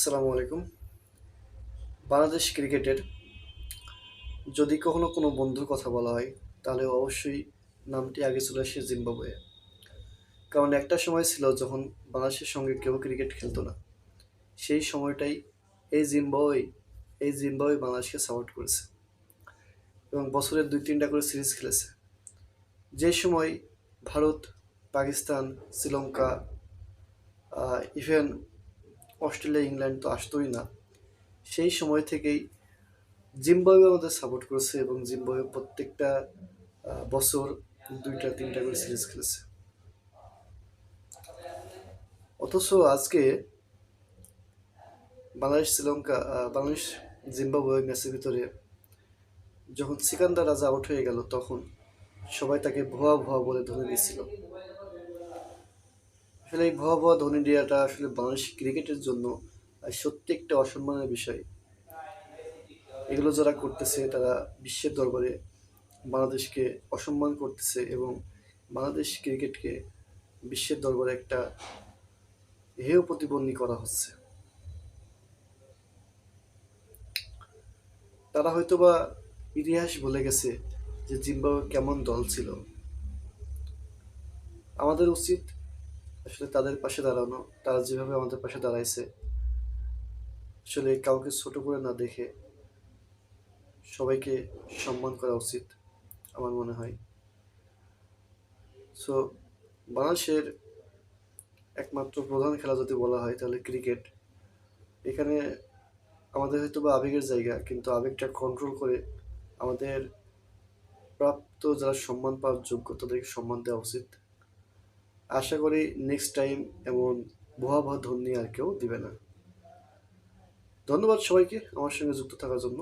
আসসালামু আলাইকুম। বাংলাদেশ ক্রিকেটের যদি কখনো কোনো বন্ধুর কথা বলা হয়, তাহলে অবশ্যই নামটি আগে চলে আসে জিম্বাবুয়ে। কারণ একটা সময় ছিল যখন বাংলাদেশের সঙ্গে কেউ ক্রিকেট খেলতো না। সেই সময়টাই এই জিম্বাবুয়ে এই জিম্বাবুয়ে বাংলাদেশকে সাপোর্ট করেছে এবং বছরের দুই, তিনটা করে সিরিজ খেলেছে। যে সময় Bharat, Pakistan, Sri Lanka even Australia, England তো আসতোই না। সেই সময় থেকেই জিম্বাবুয়ে আমাদের সাপোর্ট করেছে এবং জিম্বাবুয়ে প্রত্যেকটা বছর দুইটা, তিনটা করে সিরিজ খেলেছে। অথচ আজকে বাংলাদেশ, শ্রীলঙ্কা বাংলাদেশ, জিম্বাবুয়ে ম্যাচের ভিতরে যখন সিকান্দার রাজা আউট হয়ে গেল, তখন সবাই তাকে ভুয়া ভুয়া বলে ধরে দিয়েছিল আসলে এই ভুয়া ভুয়া ধনী দেওয়াটা আসলে বাংলাদেশ ক্রিকেটের জন্য সত্যি একটা অসম্মানের বিষয়। এগুলো যারা করতেছে, তারা বিশ্বের দরবারে বাংলাদেশকে অসম্মান করতেছে এবং বাংলাদেশ ক্রিকেটকে বিশ্বের দরবারে একটা হেয় প্রতিবন্ধী করা হচ্ছে। তারা হয়তোবা ইতিহাস বলে গেছে যে জিম্বাবুয়ে কেমন দল ছিল। আমাদের উচিত আসলে তাদের পাশে দাঁড়ানো, তারা যেভাবে আমাদের পাশে দাঁড়াইছে, আসলে কাউকে ছোট করে না দেখে সবাইকে সম্মান করা উচিত আমার মনে হয়। সো বাংলাদেশের একমাত্র প্রধান খেলা যদি বলা হয় তাহলে ক্রিকেট। এখানে আমাদের হয়তো বা আবেগের জায়গা, কিন্তু আবেগটা কন্ট্রোল করে আমাদের প্রাপ্ত যারা সম্মান পাওয়ার যোগ্য তাদেরকে সম্মান দেওয়া উচিত। আশা করি নেক্সট টাইম এমন ভুয়া ভুয়া ধন্যী আর কেউ দিবে না। ধন্যবাদ সবাইকে আমার সঙ্গে যুক্ত থাকার জন্য।